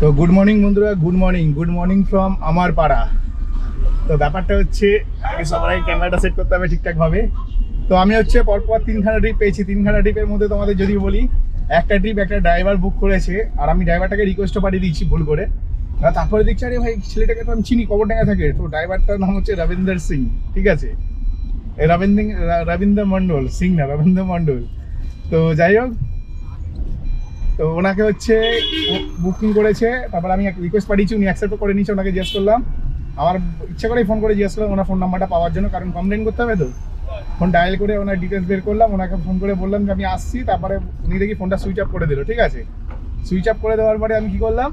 তো good morning বন্ধুরা good morning good morning from আমার পাড়া। তো ব্যাপারটা হচ্ছে, আগে সবাই ক্যামেরাটা সেট করতে হবে ঠিকঠাকভাবে। তো আমি হচ্ছে পরপর তিনখানা ট্রিপ পেয়েছি, তিনখানা ট্রিপের মধ্যে তোমাদের যদি বলি, একটা ট্রিপ একটা ড্রাইভার বুক করেছে, আর আমি ড্রাইভারটাকে রিকোয়েস্টও পাঠিয়ে দিয়েছি ভুল করে। তারপরে দেখছি, আরে ভাই, ছেলেটাকে তো আমি চিনি, কবরডাঙ্গা থাকে। তো ড্রাইভারটার নাম হচ্ছে রবীন্দ্র সিং, ঠিক আছে? রবীন্দ্র রবীন্দ্র মণ্ডল, সিং না, রবীন্দ্র মণ্ডল। তো যাই হোক তো ওনাকে হচ্ছে বুকিং করেছে, তারপর আমি রিকোয়েস্ট পাঠিয়েছি, উনি অ্যাকসেপ্ট করে নিয়েছে, ওনাকে জিজ্ঞেস করলাম। আমার ইচ্ছা করেই ফোন করে জিজ্ঞেস করলাম, ওনার ফোন নাম্বারটা পাওয়ার জন্য, কারণ কমপ্লেন করতে হবে তো। ফোন ডায়াল করে ওনার ডিটেলস বের করলাম, ওনাকে ফোন করে বললাম যে আমি আসছি, তারপরে উনি দেখি ফোনটা সুইচ অফ করে দিল, ঠিক আছে? সুইচ অফ করে দেওয়ার পরে আমি কি করলাম,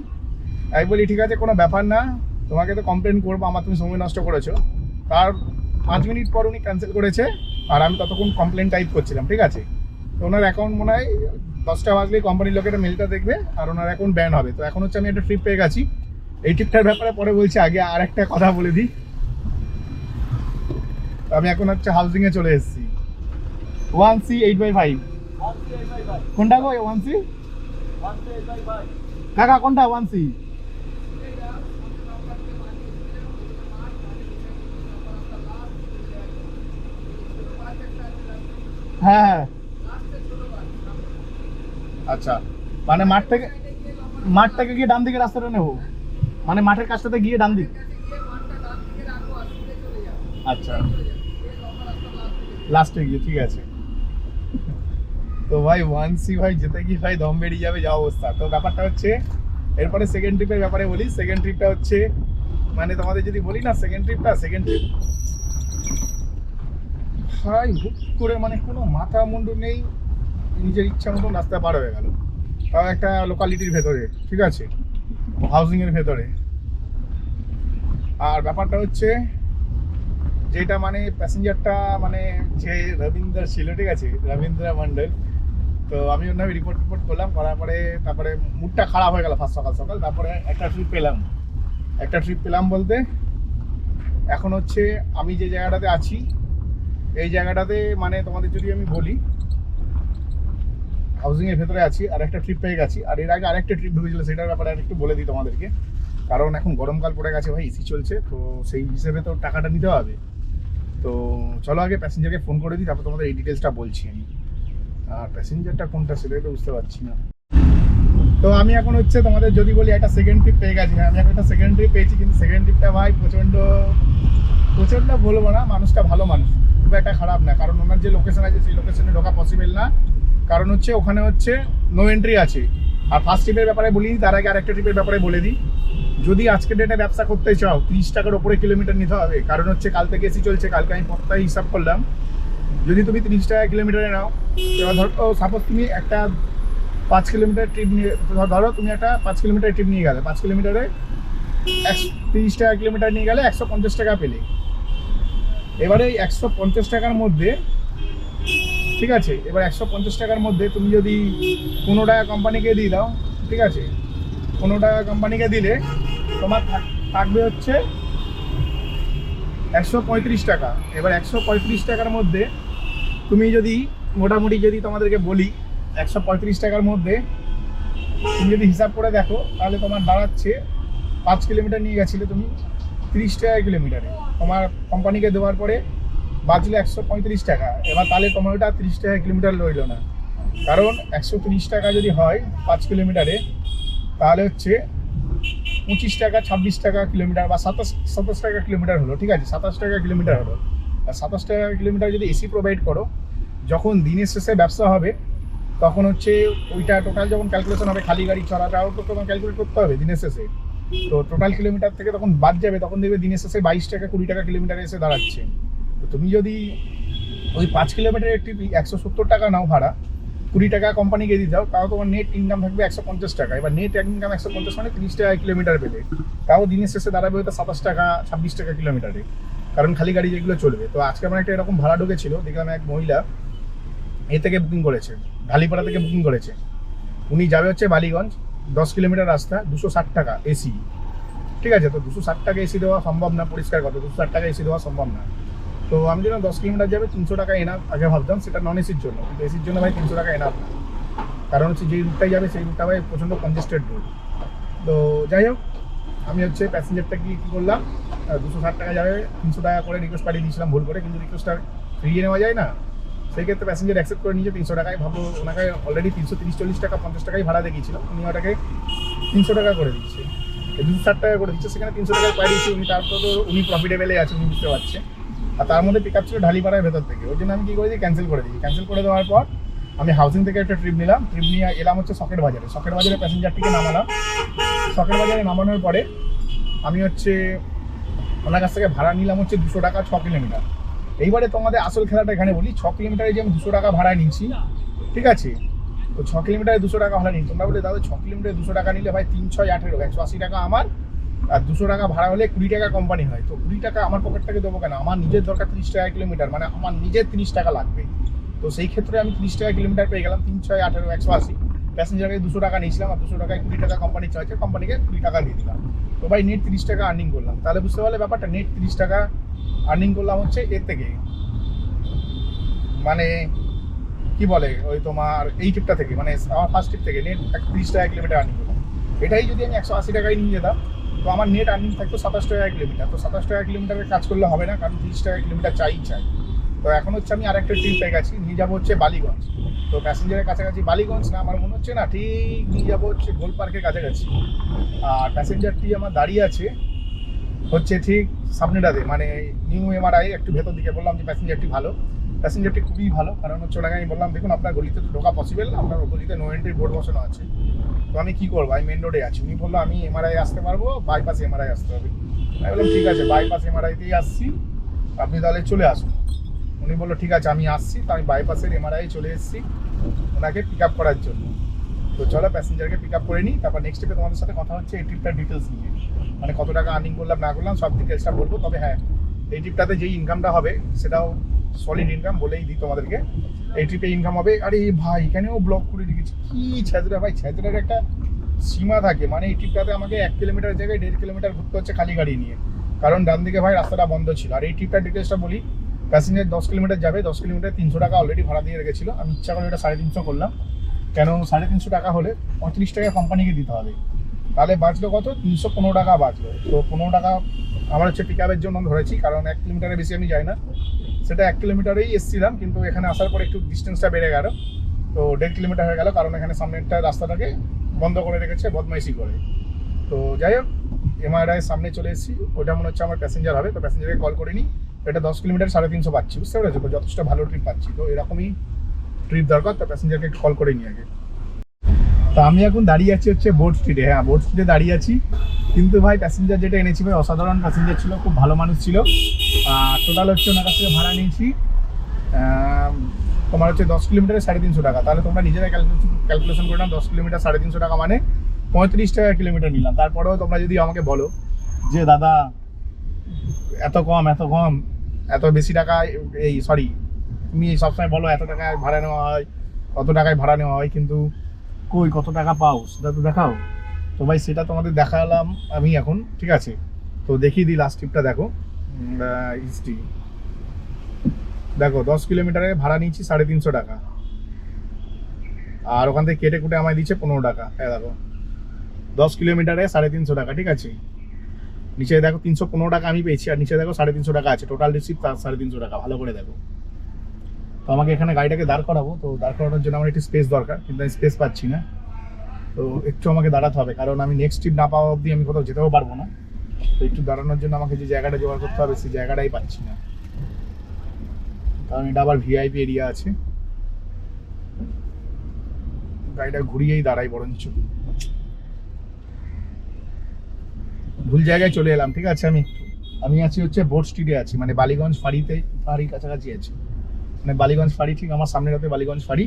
আমি বলি, ঠিক আছে, কোনো ব্যাপার না, তোমাকে তো কমপ্লেন করব, আমার তুমি সময় নষ্ট করেছ। তার পাঁচ মিনিট পর উনি ক্যান্সেল করেছে, আর আমি ততক্ষণ কমপ্লেন টাইপ করছিলাম, ঠিক আছে? তো ওনার অ্যাকাউন্ট মনে হয় দশটা বাজলেই কোম্পানির লোকেরা মেলটা দেখবে আর ওনার এখন ব্যান হবে। তো এখন হচ্ছে আমি একটা ট্রিপ পেয়ে গেছি। এই ট্রিপটার ব্যাপারে পরে বলছি, আগে আর একটা কথা বলে দিই। আমি এখন হচ্ছে হাউসিংয়ে চলে এসেছি। One C eight by five কোনটা গো ওয়ান সি কাকা, কোনটা ওয়ান সি হ্যাঁ হ্যাঁ। আচ্ছা মানে মাঠ থেকে মাঠ থেকে গিয়ে ডান দিকে রাস্তাটা নেব। মানে মাঠের কাছটাতে গিয়ে ডান দিক। আচ্ছা লাস্টে গিয়ে, ঠিক আছে। তো ভাই ওয়ান সি ভাই, যেতে গিয়ে ভাই দম বেরিয়ে যাবে, যা অবস্থা। তো ব্যাপারটা হচ্ছে, এরপরে সেকেন্ড ট্রিপের ব্যাপারে বলি। সেকেন্ড ট্রিপটা হচ্ছে মানে তোমাদের যদি বলি না সেকেন্ড ট্রিপটা সেকেন্ড ট্রিপ ভাই, হুট করে মানে কোনো মাথা মুন্ডু নেই। নিজের ইচ্ছা মতন রাস্তা পার হয়ে গেল। তাও একটা লোকালিটির ভেতরে, ঠিক আছে? হাউজিংয়ের ভেতরে। আর ব্যাপারটা হচ্ছে, যেটা মানে প্যাসেঞ্জারটা মানে যে রবীন্দ্র ছিল, ঠিক আছে? রবীন্দ্র মন্ডল তো আমি ওর নামে রিপোর্ট টিপোর্ট করলাম, করার পরে তারপরে মুডটা খারাপ হয়ে গেল ফার্স্ট সকাল সকাল, তারপরে একটা ট্রিপ পেলাম। একটা ট্রিপ পেলাম বলতে, এখন হচ্ছে আমি যে জায়গাটাতে আছি, এই জায়গাটাতে মানে তোমাদের যদি আমি বলি হাউজিং এর ভেতরে আছি, আর একটা ট্রিপ পেয়ে গেছি। আর এর আগে আরেকটা ট্রিপ ঢুকেছিল সেটার ব্যাপারে আর একটু বলে দিই তোমাদেরকে। কারণ এখন গরমকাল পড়ে গেছে ভাই এসি চলছে, তো সেই হিসেবে তো টাকাটা নিতে হবে। তো চলো আগে প্যাসেঞ্জারকে ফোন করে দিই, তারপর তোমাদের এই ডিটেলসটা বলছি আমি। আর প্যাসেঞ্জারটা কোনটা সেটা তো বুঝতে পারছি না। তো আমি এখন হচ্ছে তোমাদের যদি বলি একটা সেকেন্ড ট্রিপ পেয়ে গেছি। হ্যাঁ আমি এখন একটা সেকেন্ড ট্রিপ পেয়েছি, কিন্তু সেকেন্ড ট্রিপটা ভাই প্রচণ্ড প্রচণ্ড বলব না, মানুষটা ভালো মানুষ। খুব একটা খারাপ না, কারণ ওনার যে লোকেশন আছে, সেই লোকেশনে ঢোকা পসিবল না। কারণ হচ্ছে ওখানে হচ্ছে নো এন্ট্রি আছে। আর ফার্স্ট ট্রিপের ব্যাপারে বলি তার আগে আরেকটা ট্রিপের ব্যাপারে বলে দিই। যদি আজকে ডেটে ব্যবসা করতে চাও, তিরিশ টাকার ওপরে কিলোমিটার নিতে হবে, কারণ হচ্ছে কাল থেকে এসি চলছে, কালকে আমি পথটাই হিসাব করলাম। যদি তুমি তিরিশ টাকা কিলোমিটারে নাও, এবার ধরো সাপোজ তুমি একটা পাঁচ কিলোমিটার ট্রিপ নিয়ে, ধরো তুমি একটা পাঁচ কিলোমিটার ট্রিপ নিয়ে গেলে, পাঁচ কিলোমিটারে একশো, তিরিশ টাকা কিলোমিটার নিয়ে গেলে একশো পঞ্চাশ টাকা পেলে। এবারে একশো পঞ্চাশ টাকার মধ্যে ঠিক আছে? এবার একশো পঞ্চাশ টাকার মধ্যে তুমি যদি পনেরো টাকা কোম্পানিকে দিয়ে দাও, ঠিক আছে? পনেরো টাকা কোম্পানিকে দিলে তোমার থাকবে হচ্ছে একশো পঁয়ত্রিশ টাকা। এবার একশো পঁয়ত্রিশ টাকার মধ্যে তুমি যদি, মোটামুটি যদি তোমাদেরকে বলি, একশো পঁয়ত্রিশ টাকার মধ্যে তুমি যদি হিসাব করে দেখো, তাহলে তোমার দাঁড়াচ্ছে পাঁচ কিলোমিটার নিয়ে গেছিলে তুমি তিরিশ টাকা কিলোমিটারে। তোমার কোম্পানিকে দেওয়ার পরে বাঁচলো একশো পঁয়ত্রিশ টাকা। এবার তাহলে তোমার ওটা তিরিশ টাকা কিলোমিটার রইল না। কারণ একশো তিরিশ টাকা যদি হয় পাঁচ কিলোমিটারে তাহলে হচ্ছে পঁচিশ টাকা, ছাব্বিশ টাকা কিলোমিটার বা সাতাশ সাতাশ টাকা কিলোমিটার হলো, ঠিক আছে? সাতাশ টাকা কিলোমিটার হলো। আর সাতাশ টাকা কিলোমিটার যদি এসি প্রোভাইড করো, যখন দিনের শেষে ব্যবসা হবে, তখন হচ্ছে ওইটা টোটাল যখন ক্যালকুলেশন হবে, খালি গাড়ি চলাটাও তো তোমার ক্যালকুলেট করতে হবে দিনের শেষে। তো টোটাল কিলোমিটার থেকে তখন বাদ যাবে, তখন দেখবে দিনের শেষে বাইশ টাকা, কুড়ি টাকা কিলোমিটার এসে দাঁড়াচ্ছে। তো তুমি যদি ওই পাঁচ কিলোমিটারের একটি একশো সত্তর টাকা নাও ভাড়া, কুড়ি টাকা কোম্পানিকে দিয়ে দাও, তাও তোমার নেট ইনকাম থাকবে একশো পঞ্চাশ টাকা। এবার নেট ইনকাম একশো পঞ্চাশ মানে তিরিশ টাকা কিলোমিটার পেলে তাও দিনের শেষে দাঁড়াবে হয়তো সাতাশ টাকা, ছাব্বিশ টাকা কিলোমিটারে কারণ খালি গাড়ি যেগুলো চলবে। তো আজকে আমার একটা এরকম ভাড়া ঢুকেছিল, দেখলাম এক মহিলা এ থেকে বুকিং করেছে, ঢালিপাড়া থেকে বুকিং করেছে। উনি যাবে হচ্ছে বালিগঞ্জ, দশ কিলোমিটার রাস্তা, দুশো ষাট টাকা এসি ঠিক আছে? তো দুশো ষাট টাকা এসি দেওয়া সম্ভব না, পরিষ্কার কথা, দুশো ষাট টাকা এসি দেওয়া সম্ভব না। তো আমি যেন দশ কিলোমিটার যাবে, তিনশো টাকা এনাফ আগে ভাবতাম, সেটা নন এসির জন্য। কিন্তু এসির জন্য ভাই তিনশো টাকা এনাফ না কারণ হচ্ছে যে রুটটাই যাবে, সেই রুটটা ভাই প্রচণ্ড কনজেস্টেড রুট তো যাই হোক, আমি হচ্ছে প্যাসেঞ্জারটা কি কী করলাম দুশো ষাট টাকা যাবে, তিনশো টাকা করে রিকোয়েস্ট পাঠিয়ে দিয়েছিলাম, ভুল করে, কিন্তু রিকোয়েস্টটা ফিরিয়ে নেওয়া যায় না। সেই ক্ষেত্রে প্যাসেঞ্জার অ্যাকসেপ্ট করে নিয়েছে, তিনশো টাকায়। ভাবো ওনাকে অলরেডি তিনশো তিরিশ চল্লিশ টাকা, পঞ্চাশ টাকাই ভাড়া দেখিয়েছিল। উনি ওটাকে তিনশো টাকা করে দিচ্ছে দুশো ষাট টাকা করে দিচ্ছে সেখানে তিনশো টাকা দিচ্ছে উনি, তারপর তো উনি প্রফিটেবেলে আছে, উনি বুঝতে পারছে। আর তার মধ্যে পিক আপ ছিল ঢালিপাড়ার ভেতর থেকে। ওই জন্য আমি কী করেছি? ক্যান্সেল করে দিই ক্যান্সেল করে দেওয়ার পর আমি হাউসিং থেকে একটা ট্রিপ নিলাম। ট্রিপ নিয়ে এলাম হচ্ছে সকেট বাজারে। সকেট বাজারে প্যাসেঞ্জারটিকে নামালাম। সকেট বাজারে নামানোর পরে আমি হচ্ছে ওনার কাছ থেকে ভাড়া নিলাম হচ্ছে দুশো টাকা ছ কিলোমিটার। এইবারে তোমাদের আসল খেলাটা এখানে বলি। ছ কিলোমিটারে যে আমি দুশো টাকা ভাড়া নিচ্ছি ঠিক আছে? তো ছ কিলোমিটারে দুশো টাকা ভাড়া নিই তোমরা বলে, দাদা, ছ কিলোমিটারে দুশো টাকা নিলে ভাই তিন, ছয়, আঠেরো, একশো আশি টাকা আমার। আর দুশো টাকা ভাড়া হলে কুড়ি টাকা কোম্পানি হয়। তো কুড়ি টাকা আমার পকেট থেকে দেবো কেন? আমার নিজের দরকার তিরিশ টাকা কিলোমিটার মানে আমার নিজের তিরিশ টাকা লাগবে। তো সেই ক্ষেত্রে আমি তিরিশ টাকা কিলোমিটার পেয়ে গেলাম, তিন ছয় আঠেরো একশো আশি। প্যাসেঞ্জারকে দুশো টাকা নিয়েছিলাম, আর দুশো টাকায় কুড়ি টাকা কোম্পানি চাইছে কোম্পানিকে কুড়ি টাকা দিয়ে দিলাম। তো ভাই নেট তিরিশ টাকা আর্নিং করলাম। তাহলে বুঝতে পারলে ব্যাপারটা নেট তিরিশ টাকা আর্নিং করলাম হচ্ছে এর থেকে। মানে কি বলে ওই তোমার এই ট্রিপটা থেকে মানে আমার ফার্স্ট ট্রিপ থেকে নেট তিরিশ টাকা কিলোমিটার আর্নিং করলাম। এটাই যদি আমি একশো আশি টাকায় নিয়ে যেতাম তো আমার নেট আর্নিং থাকতো সাতাশ টাকা কিলোমিটার। তো সাতাশ টাকা কিলোমিটারের কাজ করলে হবে না, কারণ তিরিশ টাকা কিলোমিটার চাই চাই। তো এখন হচ্ছে আমি আরেকটা ট্রিপ পেয়ে গেছি, নিয়ে যাব হচ্ছে বালিগঞ্জ। তো প্যাসেঞ্জারের কাছাকাছি বালিগঞ্জ না, আমার মনে হচ্ছে না, ঠিক নিয়ে যাব হচ্ছে গোল পার্কের কাছাকাছি। আর প্যাসেঞ্জারটি আমার দাঁড়িয়ে আছে, হচ্ছে ঠিক সামনেটাতে মানে নিউ এমআরআই একটু ভেতর দিকে বললাম যে প্যাসেঞ্জারটি ভালো। প্যাসেঞ্জারটি খুবই ভালো, কারণ হচ্ছে ওনাকে আমি বললাম, দেখুন, আপনার গলিতে তো ঢোকা পসিবল না আপনার গলিতে নো এন্ট্রি বোর্ড বসানো আছে। তো আমি কী করব? আমি মেন রোডে আছি। উনি বলল, আমি এমআরআই আসতে পারব বাইপাস এমআরআই আসতে হবে। আমি বললাম, ঠিক আছে বাইপাস এমআরআইতেই আসছি। আপনি তাহলে চলে আসুন। উনি বলল, ঠিক আছে, আমি আসছি। তো আমি বাইপাসের এমআরআই চলে এসেছি ওনাকে পিক আপ করার জন্য। তো চলো প্যাসেঞ্জারকে পিক আপ করে নিই। তারপর নেক্সট ট্রিপে তোমাদের সাথে কথা হচ্ছে এই ট্রিপটার ডিটেলস নিয়ে। মানে কত টাকা আর্নিং করলাম, না করলাম, সব ডিটেলসটা বলব। তবে হ্যাঁ এই ট্রিপটাতে যেই ইনকামটা হবে, সেটাও সলিড ইনকাম বলেই দিই তোমাদেরকে। এই ট্রিপে ইনকাম হবে। আরে ভাই, এখানেও ব্লক করে রেখেছি। কি ছেদরা ভাই ছেদরার একটা সীমা থাকে। মানে এই ট্রিপটাতে আমাকে এক কিলোমিটার জায়গায় দেড় কিলোমিটার ঘুরতে হচ্ছে খালি গাড়ি নিয়ে। কারণ ডান দিকে ভাই রাস্তাটা বন্ধ ছিল। আর এই ট্রিপটার ডিটেলসটা বলি প্যাসেঞ্জার দশ কিলোমিটার যাবে, দশ কিলোমিটার তিনশো টাকা অলরেডি ভাড়া দিয়ে রেখেছিল। আমি ইচ্ছা করে এটা সাড়ে তিনশো করলাম। কেন? সাড়ে তিনশো টাকা হলে পঁয়ত্রিশ টাকা কোম্পানিকে দিতে হবে। তাহলে বাঁচলো কত? তিনশো পনেরো টাকা বাঁচলো। তো পনেরো টাকা আমার হচ্ছে পিক আপের জন্য ধরেছি, কারণ এক কিলোমিটারের বেশি আমি যাই না। সেটা এক কিলোমিটারেই এসেছিলাম, কিন্তু এখানে আসার পর একটু ডিস্টেন্সটা বেড়ে গেল। তো দেড় কিলোমিটার হয়ে গেল, কারণ এখানে সামনেরটা রাস্তাটাকে বন্ধ করে রেখেছে, বদমাইশি করে। তো যাই হোক এমআরআই সামনে চলে এসেছি। ওটা মনে হচ্ছে আমার প্যাসেঞ্জার হবে, তো প্যাসেঞ্জারকে কল করে নিই এটা দশ কিলোমিটার সাড়ে তিনশো পাচ্ছি, বুঝতে পেরেছ? যথেষ্ট ভালো ট্রিপ পাচ্ছি। তো এরকমই ট্রিপ দরকার, তো প্যাসেঞ্জারকে কল করে নিই আগে। তো আমি এখন দাঁড়িয়ে আছি হচ্ছে বোর্ড স্ট্রিটে হ্যাঁ বোর্ড স্ট্রিটে দাঁড়িয়ে আছি। কিন্তু ভাই প্যাসেঞ্জার যেটা এনেছি ভাই, অসাধারণ প্যাসেঞ্জার ছিল, খুব ভালো মানুষ ছিল। টোটাল হচ্ছে ওনার কাছ থেকে ভাড়া নিয়েছি। তোমার হচ্ছে দশ কিলোমিটারে সাড়ে তিনশো টাকা। তাহলে তোমরা নিজেরা ক্যালকুলেশন ক্যালকুলেশন করে নাও, দশ কিলোমিটার সাড়ে তিনশো টাকা মানে পঁয়ত্রিশ টাকা কিলোমিটার নিলাম। তারপরেও তোমরা যদি আমাকে বলো যে, দাদা, এত কম এত কম, এত বেশি টাকা, এই সরি তুমি সবসময় বলো এত টাকায় ভাড়া নেওয়া হয় কত টাকায় ভাড়া নেওয়া হয়, কিন্তু কই কত টাকা পাও, সেটা তো দেখাও। তো ভাই, সেটা তোমাদের দেখালাম আমি এখন, ঠিক আছে? তো দেখিয়ে দিই লাস্ট ট্রিপটা দেখো। হিস্ট্রি দেখো, দশ কিলোমিটারে ভাড়া নিচ্ছি সাড়ে তিনশো টাকা। আর ওখান থেকে কেটে কুটে আমায় দিচ্ছে পনেরো টাকা। হ্যাঁ দেখো। দশ কিলোমিটারে সাড়ে তিনশো টাকা, ঠিক আছে? নিচে দেখো তিনশো পনেরো টাকা আমি পেয়েছি, আর নিচে দেখো সাড়ে তিনশো টাকা আছে। টোটাল রিসিপ্ট সাড়ে তিনশো টাকা, ভালো করে দেখো। তো আমাকে এখানে গাড়িটাকে দাঁড় করাবো, তো দাঁড় করানোর জন্য আমার একটু স্পেস দরকার, কিন্তু আমি স্পেস পাচ্ছি না। তো একটু আমাকে দাঁড়াতে হবে, কারণ আমি নেক্সট ট্রিপ না পাওয়া অবধি আমি কোথাও যেতেও পারব না। তো একটু দাঁড়ানোর জন্য আমাকে যে জায়গাটা জোগাড় করতে হবে, সেই জায়গাটাই পাচ্ছি না। কারণ এটা আবার ভিআইপি এরিয়া আছে। গাড়িটা ঘুরিয়েই দাঁড়াই বরঞ্চ। ভুল জায়গায় চলে এলাম, ঠিক আছে আমি? আমি আছি হচ্ছে বোর্ড স্ট্রিটে আছি মানে বালিগঞ্জ ফাঁড়িতে, ফাঁড়ির কাছাকাছি আছি। মানে বালিগঞ্জ ফাড়ি, ঠিক আমার সামনে রাতে বালিগঞ্জ ফাঁড়ি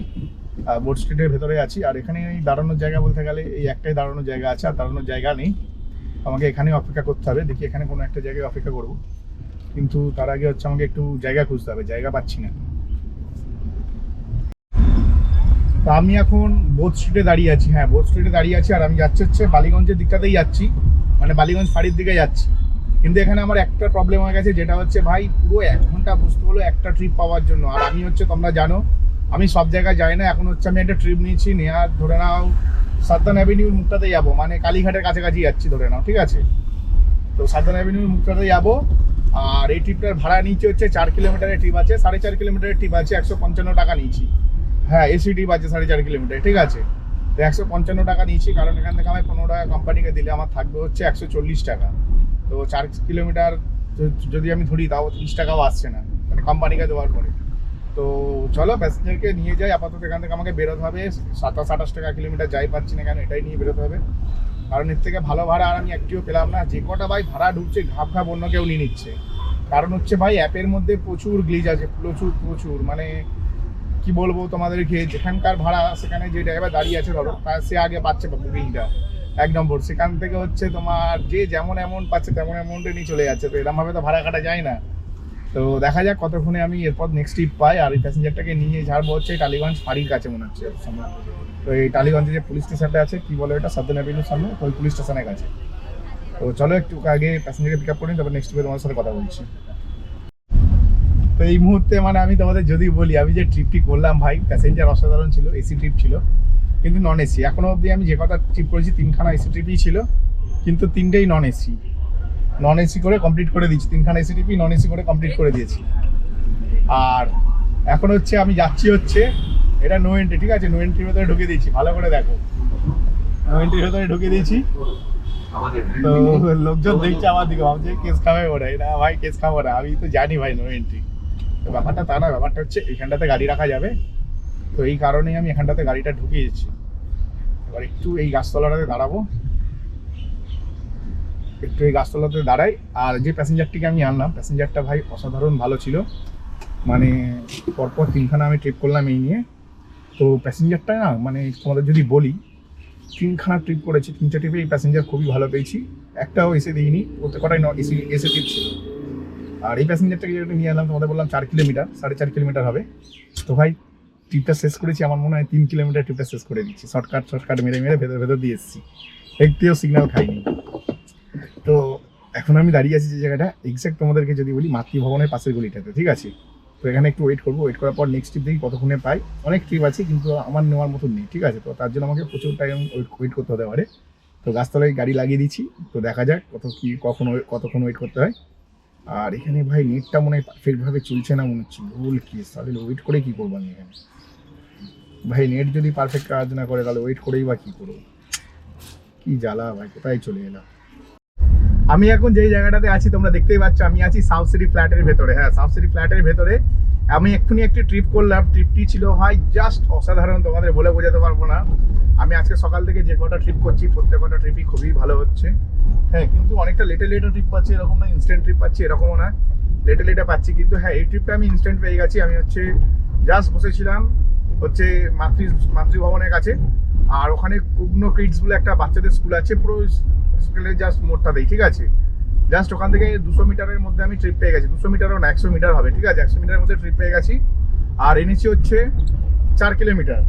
বোট স্ট্রিটের ভেতরে আছি। আর এখানে এই দাঁড়ানোর জায়গা বলতে গেলে এই একটাই দাঁড়ানোর জায়গা আছে, আর দাঁড়ানোর জায়গা নেই। আমাকে এখানেই অপেক্ষা করতে হবে। দেখি এখানে কোনো একটা জায়গায় অপেক্ষা করব। কিন্তু তার আগে হচ্ছে আমাকে একটু জায়গা খুঁজতে হবে, জায়গা পাচ্ছি না। তা আমি এখন বোধ স্ট্রিটে দাঁড়িয়ে আছি। হ্যাঁ বোধ স্ট্রিটে দাঁড়িয়ে আছি, আর আমি যাচ্ছি হচ্ছে বালিগঞ্জের দিকটাতেই যাচ্ছি। মানে বালিগঞ্জ ফাড়ির দিকে যাচ্ছি। কিন্তু এখানে আমার একটা প্রবলেম হয়ে গেছে, যেটা হচ্ছে ভাই, পুরো এক ঘণ্টা বুঝতে হলো একটা ট্রিপ পাওয়ার জন্য। আর আমি হচ্ছে, তোমরা জানো, আমি সব জায়গায় যাই না, এখন হচ্ছে আমি একটা ট্রিপ নিয়েছি নেওয়ার ধরে নাও সাদ্দান অ্যাভিনিউর মুখটাতে যাব। মানে কালীঘাটের কাছাকাছি যাচ্ছি ধরে নাও, ঠিক আছে? তো সাদ্দান অ্যাভিনিউর মুখটাতে যাব, আর এই ট্রিপটার ভাড়া নিচে হচ্ছে চার কিলোমিটারের ট্রিপ আছে, সাড়ে চার কিলোমিটারের ট্রিপ আছে, একশো পঞ্চান্ন টাকা নিয়েছি। হ্যাঁ এসি ট্রিপ আছে সাড়ে চার কিলোমিটার ঠিক আছে? তো একশো পঞ্চান্ন টাকা নিয়েছি, কারণ এখান থেকে আমি পনেরো টাকা কোম্পানিকে দিলে আমার থাকবে হচ্ছে একশো চল্লিশ টাকা। তো চার কিলোমিটার যদি আমি ধরি, তাও তিরিশ টাকাও আসছে না। মানে কোম্পানিকে দেওয়ার পরে। তো চলো প্যাসেঞ্জারকে নিয়ে যাই, আপাতত এখান থেকে আমাকে বেরোতে হবে। সাতাশ, আঠাশ টাকা কিলোমিটার যাই পাচ্ছি না কেন, এটাই নিয়ে বেরোতে হবে। কারণ এর থেকে ভালো ভাড়া আর আমি একটিও পেলাম না। যে কটা ভাই ভাড়া ঢুকছে, ঘাপ ঘাপ অন্য কেউ নিয়ে নিচ্ছে। কারণ হচ্ছে ভাই, অ্যাপের মধ্যে প্রচুর গ্লিজ আছে, প্রচুর প্রচুর। মানে কি বলব তোমাদেরকে, যেখানকার ভাড়া, সেখানে যে ড্রাইভার দাঁড়িয়ে আছে, ধরো সে আগে পাচ্ছে বুকিংটা এক নম্বর। সেখান থেকে হচ্ছে তোমার যে যেমন অ্যামাউন্ট পাচ্ছে তেমন অ্যামাউন্টে নিয়ে চলে যাচ্ছে। তো এরকম ভাবে তো ভাড়া কাটা যায় না। তো দেখা যাক কতক্ষণে আমি এরপর নেক্সট ট্রিপ পাই। আর এই প্যাসেঞ্জারটাকে নিয়ে ঝাড়বো হচ্ছে টালিগঞ্জ ফাঁড়ির কাছে মনে হচ্ছে। তো এই টালিগঞ্জে যে পুলিশ স্টেশনটা আছে, কি বলে এটা সাদ্দান অ্যাভিনিউর সামনে ওই পুলিশ স্টেশনের কাছে। তো চলো একটু আগে প্যাসেঞ্জারকে পিক আপ করি তারপর নেক্সট ট্রিপে তোমার সাথে কথা বলছি। তো এই মুহূর্তে মানে আমি তোমাদের যদি বলি, আমি যে ট্রিপটি করলাম ভাই প্যাসেঞ্জার অসাধারণ ছিল এসি ট্রিপ ছিল। কিন্তু নন এসি এখনও অবধি আমি যে কথা ট্রিপ করেছি, তিনখানা এসি ট্রিপই ছিল, কিন্তু তিনটেই নন এসি নন এসি করে কমপ্লিট করে দিয়েছি। তিনখানা এসি ট্রিপই নন এসি করে কমপ্লিট করে দিয়েছি। আর এখন হচ্ছে আমি যাচ্ছি হচ্ছে, এটা নো এন্ট্রি ঠিক আছে? নো এন্ট্রির ভেতরে ঢুকে দিয়েছি। ভালো করে দেখো। নো এন্ট্রির ভেতরে ঢুকে দিয়েছি। তো লোকজন দেখছে আমার দিকে, ভাবছে কেস খাবে ওরা না, ভাই, কেস খাব না। আমি তো জানি ভাই নো এন্ট্রি ব্যাপারটা তা না ব্যাপারটা হচ্ছে এখানটাতে গাড়ি রাখা যাবে। তো এই কারণেই আমি এখানটাতে গাড়িটা ঢুকিয়ে ঢুকিয়েছি। এবার একটু এই গাছতলাটাতে দাঁড়াবো। একটু এই গাছতলাতে দাঁড়াই। আর যে প্যাসেঞ্জারটিকে আমি আনলাম, প্যাসেঞ্জারটা ভাই অসাধারণ ভালো ছিল। মানে পরপর তিনখানা আমি ট্রিপ করলাম এই নিয়ে। তো প্যাসেঞ্জারটা না মানে তোমাদের যদি বলি, তিনখানা ট্রিপ করেছি, তিনটে ট্রিপে এই প্যাসেঞ্জার খুবই ভালো পেয়েছি। একটাও এসে দিইনি প্রত্যেকটাই নট এসি, এসে ট্রিপ ছিল। আর এই প্যাসেঞ্জারটাকে যেটা নিয়ে এলাম তোমাদের বললাম চার কিলোমিটার, সাড়ে চার কিলোমিটার হবে। তো ভাই ট্রিপটা শেষ করেছি, আমার মনে হয় তিন কিলোমিটার ট্রিপটা শেষ করে দিচ্ছি। শর্টকাট শর্টকাট মেরে মেরে ভেতর ভেতর দিয়ে এসেছি। একটিও সিগন্যাল খাইনি। তো এখন আমি দাঁড়িয়ে আছি যে জায়গাটা এক্স্যাক্ট তোমাদেরকে যদি বলি, মাতৃভবনের পাশের গলিটাতে, ঠিক আছে? তো এখানে একটু ওয়েট করব ওয়েট করার পর নেক্সট ট্রিপ দেখি কতক্ষণে পাই। অনেক ট্রিপ আছে, কিন্তু আমার নেওয়ার মতন নেই, ঠিক আছে? তো তার জন্য আমাকে প্রচুর টাইম ওয়েট করতে হতে পারে। তো গাছতলায় গাড়ি লাগিয়ে দিচ্ছি, তো দেখা যাক কত কি, কখন কতক্ষণ ওয়েট করতে হয়। আর এখানে ভাই নেটটা মনে হয় পারফেক্টভাবে চলছে না মনে হচ্ছে। ভুল কেস তাহলে ওয়েট করে কী করব আমি এখানে? ভাই নেট যদি পারফেক্ট কাজ না করে, তাহলে ওয়েট করেই বা কি করব? কি জ্বালা ভাই, কোথায় চলে এলাম? আমি এখন যেই জায়গাটাতে আছি, তোমরা দেখতেই পাচ্ছ, আমি আছি সাউথ সিটি ফ্ল্যাটের ভেতরে। হ্যাঁ সাউথ সিটি ফ্ল্যাটের ভেতরে। আমি এক্ষুনি একটি ট্রিপ করলাম। ট্রিপটি ছিল, ভাই জাস্ট অসাধারণ, তোমাদের বলে বোঝাতে পারব না। আমি আজকে সকাল থেকে যে কটা ট্রিপ করছি, প্রত্যেক কটা ট্রিপই খুবই ভালো হচ্ছে। হ্যাঁ কিন্তু অনেকটা লেটে লেটে ট্রিপ পাচ্ছি, এরকম না ইনস্ট্যান্ট ট্রিপ পাচ্ছি, এরকমও না। লেটে লেটে পাচ্ছি, কিন্তু হ্যাঁ এই ট্রিপটা আমি ইনস্ট্যান্ট পেয়ে গেছি। আমি হচ্ছে জাস্ট বসেছিলাম হচ্ছে মাতৃ মাতৃভবনের কাছে। আর ওখানে কুগ্ন কিডস বলে একটা বাচ্চাদের স্কুল আছে, পুরো হসপিটালের জাস্ট মোড়টাতেই ঠিক আছে? জাস্ট ওখান থেকে দুশো মিটারের মধ্যে আমি ট্রিপ পেয়ে গেছি। দুশো মিটারও না, একশো মিটার হবে, ঠিক আছে? একশো মিটারের মধ্যে ট্রিপ পেয়ে গেছি। আর এনেছি হচ্ছে চার কিলোমিটার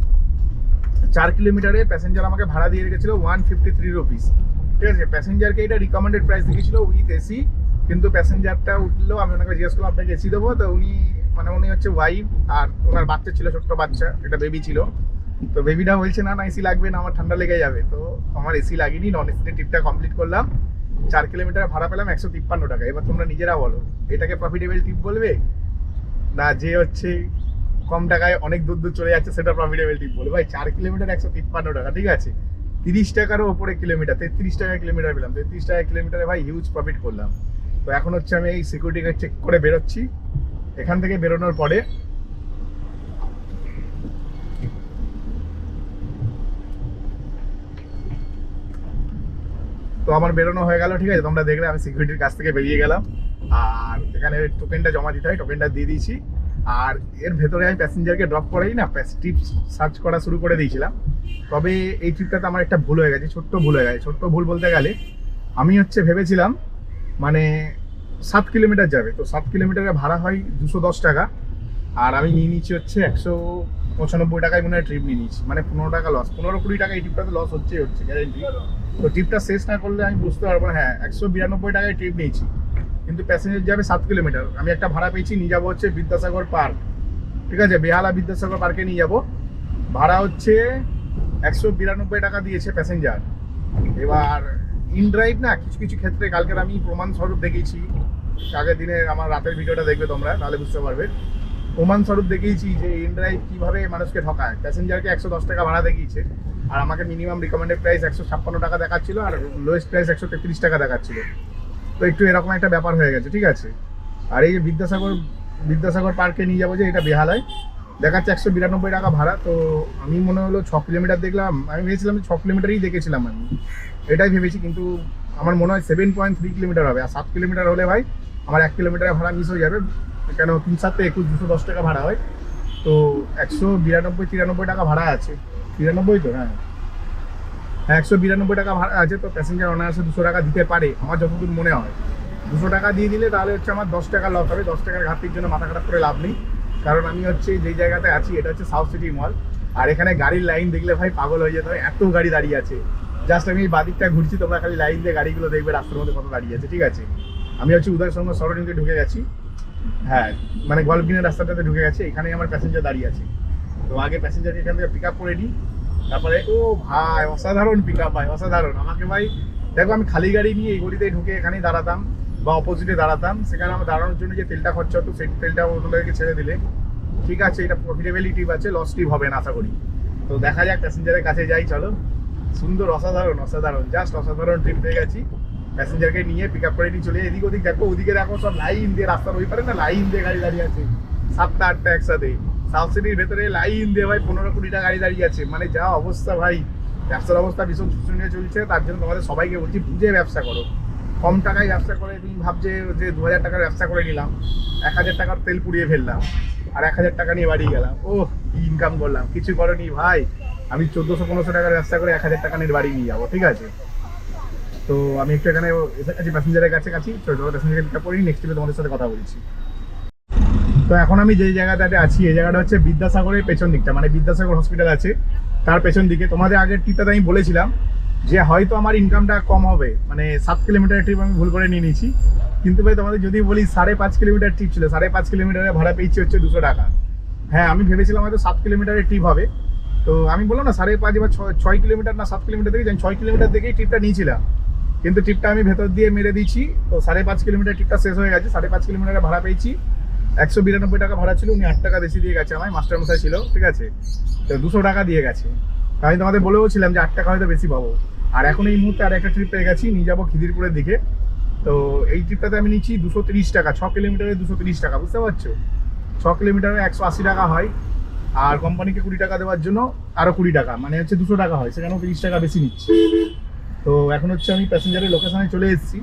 চার কিলোমিটারে প্যাসেঞ্জার আমাকে ভাড়া দিয়ে রেখেছিল ওয়ান ফিফটি থ্রি রুপিস ঠিক আছে? প্যাসেঞ্জারকে এটা রিকমেন্ডেড প্রাইস দেখেছিল উইথ এসি কিন্তু প্যাসেঞ্জারটা উঠল, আমি ওনাকে জিজ্ঞেস করলাম, আপনাকে এসি দেবো? তো উনি মানে উনি হচ্ছে ওয়াইফ আর ওনার বাচ্চা ছিল, ছোট্ট বাচ্চা, একটা বেবি ছিল। তো বেবিটা বলছে, না না এসি লাগবে না, আমার ঠান্ডা লেগে যাবে। তো আমার এসি লাগেনি নন এসিতে ট্রিপটা কমপ্লিট করলাম। চার কিলোমিটার ভাড়া পেলাম একশো তিপ্পান্ন টাকা। এবার তোমরা নিজেরা বলো, এটাকে প্রফিটেবল ট্রিপ বলবে? না, যে হচ্ছে কম টাকায় অনেক দূর দূর চলে যাচ্ছে, সেটা প্রফিটেবল ট্রিপ বলবে। ভাই, চার কিলোমিটার একশো তিপ্পান্ন টাকা, ঠিক আছে? তিরিশ টাকারও ওপরে কিলোমিটার তেত্রিশ টাকা কিলোমিটার পেলাম। তেত্রিশ টাকা কিলোমিটারে ভাই হিউজ প্রফিট করলাম। তো এখন হচ্ছে আমি এই সিকিউরিটি চেক করে বেরোচ্ছি। এখান থেকে বেরোনোর পরে তো আমার বেরোনো হয়ে গেল, ঠিক আছে? তোমরা দেখলে আমি সিকিউরিটির কাছ থেকে বেরিয়ে গেলাম। আর এখানে টোকেনটা জমা দিতে হয় টোকেনটা দিয়ে দিয়েছি। আর এর ভেতরে আমি প্যাসেঞ্জারকে ড্রপ করেই না ট্রিপ সার্চ করা শুরু করে দিয়েছিলাম। তবে এই ট্রিপটাতে আমার একটা ভুল হয়ে গেছে, ছোট্ট ভুল হয়ে গেছে। ছোট্ট ভুল বলতে গেলে আমি হচ্ছে ভেবেছিলাম মানে সাত কিলোমিটার যাবে। তো সাত কিলোমিটারে ভাড়া হয় দুশো দশ টাকা। আর আমি নিয়ে নিচ্ছি হচ্ছে একশো পঁচানব্বই টাকায় মনে হয় ট্রিপ নিয়ে নিচ্ছি। মানে পনেরো টাকা লস পনেরো কুড়ি টাকা এই ট্রিপটাতে লস হচ্ছে হচ্ছে গ্যারেন্টি তো ট্রিপটা শেষ না করলে আমি বুঝতে পারব না। হ্যাঁ একশো বিরানব্বই টাকায় ট্রিপ নিয়েছি। কিন্তু প্যাসেঞ্জার যাবে সাত কিলোমিটার। আমি একটা ভাড়া পেয়েছি, নিয়ে যাব হচ্ছে বিদ্যাসাগর পার্ক ঠিক আছে? বেহালা বিদ্যাসাগর পার্কে নিয়ে যাব। ভাড়া হচ্ছে একশো বিরানব্বই টাকা দিয়েছে প্যাসেঞ্জার এবার ইন ড্রাইভ না, কিছু কিছু ক্ষেত্রে কালকের আমি প্রমাণ স্বরূপ দেখেছি। আগের দিনে আমার রাতের ভিডিওটা দেখবে তোমরা তাহলে বুঝতে পারবে। প্রমাণ স্বরূপ দেখিয়েছি যে ইন ড্রাইভ কীভাবে মানুষকে ঠকায়। প্যাসেঞ্জারকে একশো দশ টাকা ভাড়া দেখিয়েছে, আর আমাকে মিনিমাম রিকমেন্ডেড প্রাইস একশো ছাপ্পান্ন টাকা দেখাচ্ছিল, আর লোয়েস্ট প্রাইস একশো তেত্রিশ টাকা দেখাচ্ছিল। তো একটু এরকম একটা ব্যাপার হয়ে গেছে, ঠিক আছে? আর এই যে বিদ্যাসাগর বিদ্যাসাগর পার্কে নিয়ে যাব যে, এটা বেহালায়। দেখাচ্ছে একশো বিরানব্বই টাকা ভাড়া, তো আমি মনে হলো ছ কিলোমিটার দেখলাম, আমি ভেবেছিলাম যে ছ কিলোমিটারই দেখেছিলাম আমি। এটাই ভেবেছি, কিন্তু আমার মনে হয় সেভেন পয়েন্ট থ্রি কিলোমিটার হবে, আর সাত কিলোমিটার হলে ভাই আমার এক কিলোমিটারে ভাড়া মিস হয়ে যাবে, কেন তিন সাতে একুশ, দুশো দশ টাকা ভাড়া হয়। তো একশো বিরানব্বই, তিরানব্বই টাকা ভাড়া আছে। তিরানব্বই তো হ্যাঁ। হ্যাঁ একশো বিরানব্বই টাকা ভাড়া আছে তো প্যাসেঞ্জার অনায়াসে দুশো টাকা দিতে পারে, আমার যতদূর মনে হয়। দুশো টাকা দিয়ে দিলে তাহলে হচ্ছে আমার দশ টাকা লস হবে, দশ টাকার ঘাটতির জন্য মাথা খারাপ করে লাভ নেই। কারণ আমি হচ্ছে যেই জায়গাতে আছি, এটা হচ্ছে সাউথ সিটি মল আর এখানে গাড়ির লাইন দেখলে ভাই পাগল হয়ে যেতে হয়, এত গাড়ি দাঁড়িয়ে আছে। জাস্ট আমি এই বাদিকটা ঘুরছি, তোমরা খালি লাইন দিয়ে গাড়িগুলো দেখবে, রাস্তার মধ্যে কত দাঁড়িয়ে আছে, ঠিক আছে? আমি হচ্ছে উদয় সঙ্গ সরণিতে ঢুকে গেছি। হ্যাঁ মানে গল্পগিনের রাস্তাটাতে ঢুকে গেছে, এখানেই আমার প্যাসেঞ্জার দাঁড়িয়ে আছে। তো আগে প্যাসেঞ্জারকে এখান থেকে পিক আপ করে নিই, তারপরে, ও ভাই, অসাধারণ পিক আপ ভাই, অসাধারণ। আমাকে ভাই, দেখো আমি খালি গাড়ি নিয়ে এই গলিতে ঢুকে এখানেই দাঁড়াতাম, বা অপোজিটে দাঁড়াতাম, সেখানে আমার দাঁড়ানোর জন্য যে তেলটা খরচা হতো, সেই তেলটা ওদেরকে ছেড়ে দিলে। ঠিক আছে, এটা প্রফিটেবিলিটি আছে লস টিপ হবে না, আশা করি। তো দেখা যাক প্যাসেঞ্জারের কাছে যাই, চলো। সুন্দর, অসাধারণ অসাধারণ জাস্ট অসাধারণ ট্রিপ পেয়ে গেছি। প্যাসেঞ্জারকে নিয়ে পিক আপ করে নিয়ে চলে এদিক ওদিক দেখো, ওদিকে দেখো সব লাইন দিয়ে রাস্তার ওই পারে না লাইন দিয়ে গাড়ি দাঁড়িয়ে আছে। সাতটা আটটা একসাথে। সাউথ সিটির ভেতরে লাইন দিয়ে ভাই পনেরো কুড়িটা গাড়ি দাঁড়িয়ে আছে। মানে যা অবস্থা ভাই, ব্যবসার অবস্থা ভীষণ শোচনীয় চলছে। তার জন্য তোমাদের সবাইকে বলছি, বুঝে ব্যবসা করো। কম টাকায় ব্যবসা করে তুমি ভাবছে যে দু হাজার টাকার ব্যবসা করে নিলাম, এক হাজার টাকার তেল পুড়িয়ে ফেললাম, আর এক হাজার টাকা নিয়ে বাড়ি গেলাম। ও কি ইনকাম করলাম। কিছু করনি ভাই। আমি চোদ্দোশো পনেরোশো টাকার ব্যবসা করে এক হাজার টাকা নিয়ে বাড়ি নিয়ে যাব, ঠিক আছে? তো আমি একটু এখানে গেছি প্যাসেঞ্জারের কাছে কাছি ছোটো প্যাসেঞ্জারকে পিক আপ করি নেক্সট টাইমে তোমাদের সাথে কথা বলছি। তো এখন আমি যে জায়গাটাতে আছি, এই জায়গাটা হচ্ছে বিদ্যাসাগরের পেছন দিকটা মানে বিদ্যাসাগর হসপিটাল আছে। তার পেছন দিকে তোমাদের আগের ট্রিপটাতে আমি বলেছিলাম যে হয়তো আমার ইনকামটা কম হবে মানে সাত কিলোমিটার ট্রিপ আমি ভুল করে নিয়ে নিয়েছি। কিন্তু ভাই তোমাদের যদি বলি সাড়ে পাঁচ কিলোমিটার ট্রিপ ছিল, সাড়ে পাঁচ কিলোমিটারের ভাড়া পেয়েছি হচ্ছে দুশো টাকা। হ্যাঁ আমি ভেবেছিলাম হয়তো সাত কিলোমিটারের ট্রিপ হবে। তো আমি বললাম না, সাড়ে পাঁচ বা ছয় কিলোমিটার না, সাত কিলোমিটার থেকে ছয় কিলোমিটার থেকেই ট্রিপটা নিয়েছিলাম। কিন্তু ট্রিপটা আমি ভেতর দিয়ে মেরে দিয়েছি। তো সাড়ে পাঁচ কিলোমিটার ট্রিপটা শেষ হয়ে গেছে, সাড়ে পাঁচ কিলোমিটারের ভাড়া পেয়েছি। একশো বিরানব্বই টাকা ভাড়া ছিল, উনি আট টাকা বেশি দিয়ে গেছে আমায় মাস্টার মশাই ছিল, ঠিক আছে? তো দুশো টাকা দিয়ে গেছে। আমি তোমাদের বলেও ছিলাম যে আট টাকা হয়তো বেশি পাবো। আর এখন এই মুহূর্তে আর একটা ট্রিপ পেয়ে গেছি, নিয়ে যাব খিদিরপুরের দিকে। তো এই ট্রিপটাতে আমি নিচ্ছি দুশো তিরিশ টাকা, ছ কিলোমিটারে দুশো তিরিশ টাকা, বুঝতে পারছ? ছ কিলোমিটারে একশো আশি টাকা হয়, আর কোম্পানিকে কুড়ি টাকা দেওয়ার জন্য আরও কুড়ি টাকা মানে হচ্ছে দুশো টাকা হয়, সেখানেও তিরিশ টাকা বেশি নিচ্ছি। তো এখন হচ্ছে আমি প্যাসেঞ্জারের লোকেশনে চলে এসেছি।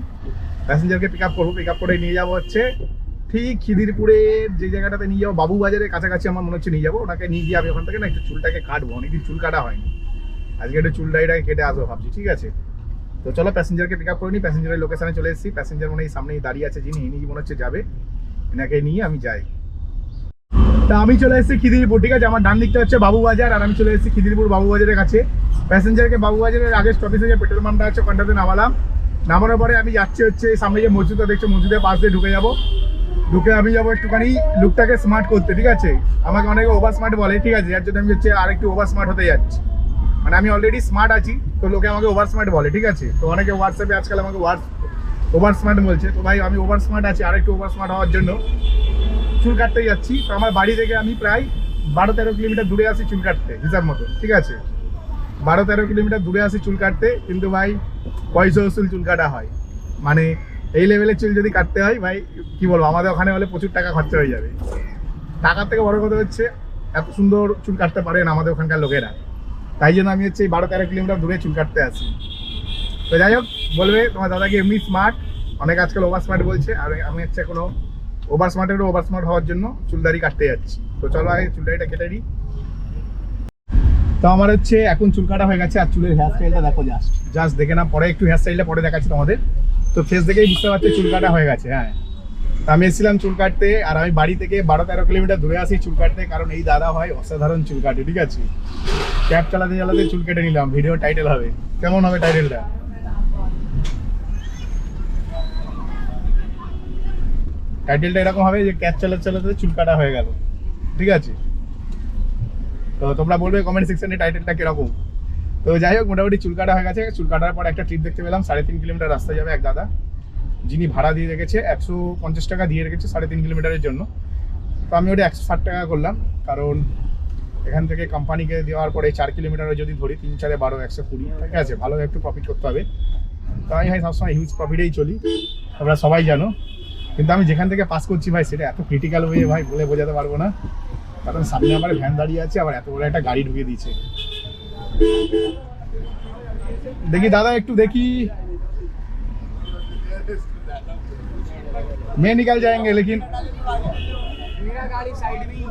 প্যাসেঞ্জারকে পিক আপ করব পিক আপ করে নিয়ে যাব হচ্ছে ঠিক খিদিরপুরের যে জায়গাটাতে নিয়ে যাব বাবু বাজারের কাছাকাছি আমার মনে হচ্ছে নিয়ে যাব। ওনাকে নিয়ে গিয়ে আমি ওখান থেকে না একটু চুলটাকে কাটবো। অনেকদিন চুল কাটা হয়নি। আজকে একটু চুল ডাইটাকে কেটে আসব ভাবছি, ঠিক আছে? তো চলো প্যাসেঞ্জারকে পিক আপ করে নিই। প্যাসেঞ্জারের লোকেশনে চলে এসেছি। প্যাসেঞ্জার মনে হয় সামনেই দাঁড়িয়ে আছে যিনি, ইনি মনে হচ্ছে যাবে। এনাকে নিয়ে আমি যাই। তা আমি চলে এসেছি খিদিরপুর, ঠিক আছে? আমার ডান দিকটা হচ্ছে বাবু বাজার আর আমি চলে এসেছি খিদিরপুর বাবু বাজারের কাছে। প্যাসেঞ্জারকে বাবু বাজারের আগে স্টপেজে যে পেট্রোল পাম্পটা আছে ওখানটাতে নামালাম। নামানোর পরে আমি যাচ্ছি হচ্ছে সামনে যে মসজিদটা, দেখছ মসজিদের পাশ দিয়ে ঢুকে যাব। ঢুকে আমি যাব একটুখানি লুকটাকে স্মার্ট করতে, ঠিক আছে? আমাকে অনেকে ওভার স্মার্ট বলে, ঠিক আছে? যার জন্য আমি হচ্ছে আর একটু ওভার স্মার্ট হতে যাচ্ছি। মানে আমি অলরেডি স্মার্ট আছি, তো লোকে আমাকে ওভার স্মার্ট বলে, ঠিক আছে? তো অনেকে হোয়াটসঅ্যাপে আজকাল আমাকে ওয়ার ওভার স্মার্ট বলছে। তো ভাই, আমি ওভার স্মার্ট আছি আর একটু ওভার স্মার্ট হওয়ার জন্য। চুল কাটতে যাচ্ছি। তো আমার বাড়ি থেকে আমি প্রায় বারো তেরো কিলোমিটার দূরে আসি চুল কাটতে, হিসাব মতো, ঠিক আছে? বারো তেরো কিলোমিটার দূরে আসি চুল কাটতে, কিন্তু ভাই, পয়সা উসুল চুল কাটা হয়। মানে এই লেভেলের চুল যদি কাটতে হয়, ভাই, কি বলব, আমাদের ওখানে হলে প্রচুর টাকা খরচা হয়ে যাবে। টাকার থেকে বড় কথা হচ্ছে, এত সুন্দর চুল কাটতে পারেন আমাদের ওখানকার লোকেরা। তাই জন্য আমি হচ্ছে এই বারো তেরো কিলোমিটার দূরে চুল কাটতে আসি তো যাই হোক, বলবে, তোমার দাদাকে এমনি স্মার্ট অনেক আজকাল ওভার স্মার্ট বলছে, আর আমি হচ্ছে কোনো ওভার স্মার্টেরও ওভার স্মার্ট হওয়ার জন্য চুলদারি কাটতে যাচ্ছি। তো চলো আগে চুলদারিটা কেটে নিই। তো আমার হচ্ছে এখন চুল কাটা হয়ে গেছে আর চুলের হেয়ার স্টাইলটা দেখো জাস্ট জাস্ট দেখে না পরে একটু হেয়ার স্টাইলটা পরে দেখাচ্ছি তোমাদের। তো ফেস দেখেই বুঝতে পারছি চুল কাটা হয়ে গেছে হ্যাঁ। আমি এসেছিলাম চুল কাটতে আর আমি বাড়ি থেকে বারো তেরো কিলোমিটার দূরে আসি চুল কাটতে, কারণ এই দাদা হয় অসাধারণ চুল কাটে, ঠিক আছে? ক্যাব চালাতে চালাতে চুল কেটে নিলাম ভিডিও টাইটেল হবে। কেমন হবে টাইটেলটা টাইটেলটা এরকম হবে যে ক্যাব চালাতে চালাতে চুল কাটা হয়ে গেল। ঠিক আছে? তো তোমরা বলবে কমেন্ট সেকশনে টাইটেলটা কীরকম। তো যাই হোক, মোটামুটি চুল কাটা হয়ে গেছে। চুল কাটার পর একটা ট্রিপ দেখতে পেলাম। সাড়ে তিন কিলোমিটার রাস্তা যাবে এক দাদা। যিনি ভাড়া দিয়ে রেখেছে, একশো পঞ্চাশ টাকা দিয়ে রেখেছে সাড়ে তিন কিলোমিটারের জন্য। তো আমি ওটা একশো ষাট টাকা করলাম। কারণ এখান থেকে কোম্পানিকে দেওয়ার পরে চার কিলোমিটারে যদি ধরি, তিন, চারে বারো, একশো কুড়ি। ঠিক আছে? ভালো একটু প্রফিট করতে হবে। তো আমি ভাই সবসময় হিউজ প্রফিটেই চলি। তোমরা সবাই জানো। কিন্তু আমি যেখান থেকে পাস করছি ভাই সেটা এত ক্রিটিক্যাল হয়ে ভাই বলে বোঝাতে পারবো না কারণ সামনে আবার ভ্যান দাঁড়িয়ে আছে আবার এত বড় একটা গাড়ি ঢুকিয়ে দিয়েছে দেখি দাদা একটু দেখি मैं निकल जाएंगे लेकिन मेरा गाड़ी साइड में ही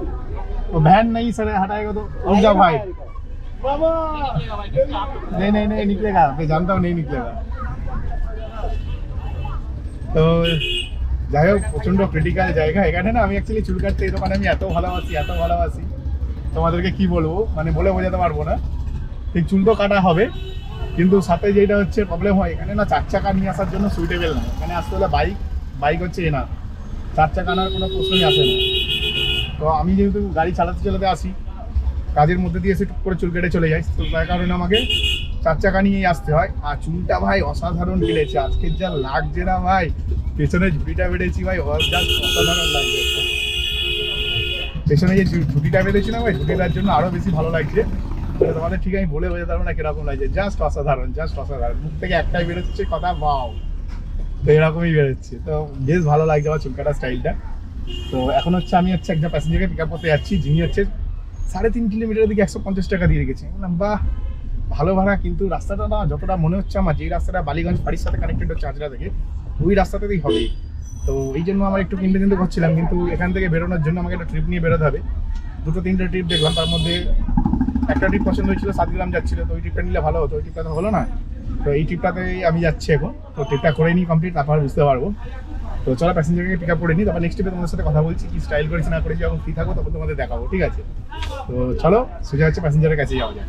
वो वैन नहीं सर हटाएगा तो रुक जाओ भाई नहीं नहीं नहीं निकलेगा मैं जानता हूँ नहीं निकलेगा তো যাই হোক প্রচণ্ড ক্রিটিক্যাল জায়গা। এখানে না, আমি অ্যাকচুয়ালি চুল কাটতে এই দোকানে আমি এত ভালোবাসি এত ভালোবাসি। তোমাদেরকে কি বলব? মানে বলে বোঝাতে পারব না। ঠিক চুল তো কাটা হবে, কিন্তু সাথে যেটা হচ্ছে প্রবলেম হয়, এখানে না চার চাকা নিয়ে আসার জন্য সুইটেবল না। এখানে আসতে হলে বাইক বাইক হচ্ছে এনা চার চাকা আনার কোনো প্রশ্নই আসে না। তো আমি যেহেতু গাড়ি চালাতে চালাতে আসি, কাজের মধ্যে দিয়ে এসে টুক করে চুল কেটে চলে যাই। তো তার কারণে আমাকে চার চাকা নিয়েই আসতে হয়। আর চুলটা ভাই অসাধারণ কেটেছে আজকের যা লাগছে না ভাই। পেছনে ঝুড়িটা বেড়েছি ভাই। জাস্ট অসাধারণ লাগছে। পেছনে যে ঝুঁটিটা বেঁধেছি না ভাই ঝুঁটিটার জন্য আরও বেশি ভালো লাগছে। তোমাদের ঠিক আমি বলে বোঝাতে পারব না কীরকম লাগছে। জাস্ট অসাধারণ জাস্ট অসাধারণ। মুখ থেকে একটাই বেরোচ্ছে কথা বাও তো এরকমই বেরোচ্ছে। তো বেশ ভালো লাগছে আমার চুল কাটার স্টাইলটা। তো এখন হচ্ছে আমি হচ্ছে একটা প্যাসেঞ্জারকে পিক আপ করতে যাচ্ছি। যিনি হচ্ছে সাড়ে তিন কিলোমিটারের দিকে একশো পঞ্চাশ টাকা দিয়ে রেখেছে। বাহ! ভালো ভাড়া, কিন্তু রাস্তাটা না যতটা মনে হচ্ছে আমার, যেই রাস্তাটা বালিগঞ্জ বাড়ির সাথে কানেক্টেড হচ্ছে আজরা থেকে, ওই রাস্তাতেই হবে। তো এই জন্য আমার একটু কিনতে কিনতে করছিলাম, কিন্তু এখান থেকে বেরোনোর জন্য আমাকে একটা ট্রিপ নিয়ে বেরোতে হবে। দুটো, তিনটে ট্রিপ দেখলাম, তার মধ্যে একটা ট্রিপ পছন্দ হয়েছিল সাত গ্রাম যাচ্ছিল, তো ওই ট্রিপটা নিলে ভালো হতো, ওই ট্রিপটা তো হলো না। তো এই ট্রিপটাতেই আমি যাচ্ছি এখন, তো ট্রিপটা করে নিই কমপ্লিট তারপর বুঝতে পারব। তো চলো প্যাসেঞ্জারকে পিক আপ করে নিই তারপর নেক্সট ট্রিপে তোমাদের সাথে কথা বলছি, কি স্টাইল করেছি, না করেছি, যখন ফ্রি থাকব তখন তোমাদের দেখাবো, ঠিক আছে? তো চলো, সোজা হচ্ছে প্যাসেঞ্জারের কাছে যাওয়া যায়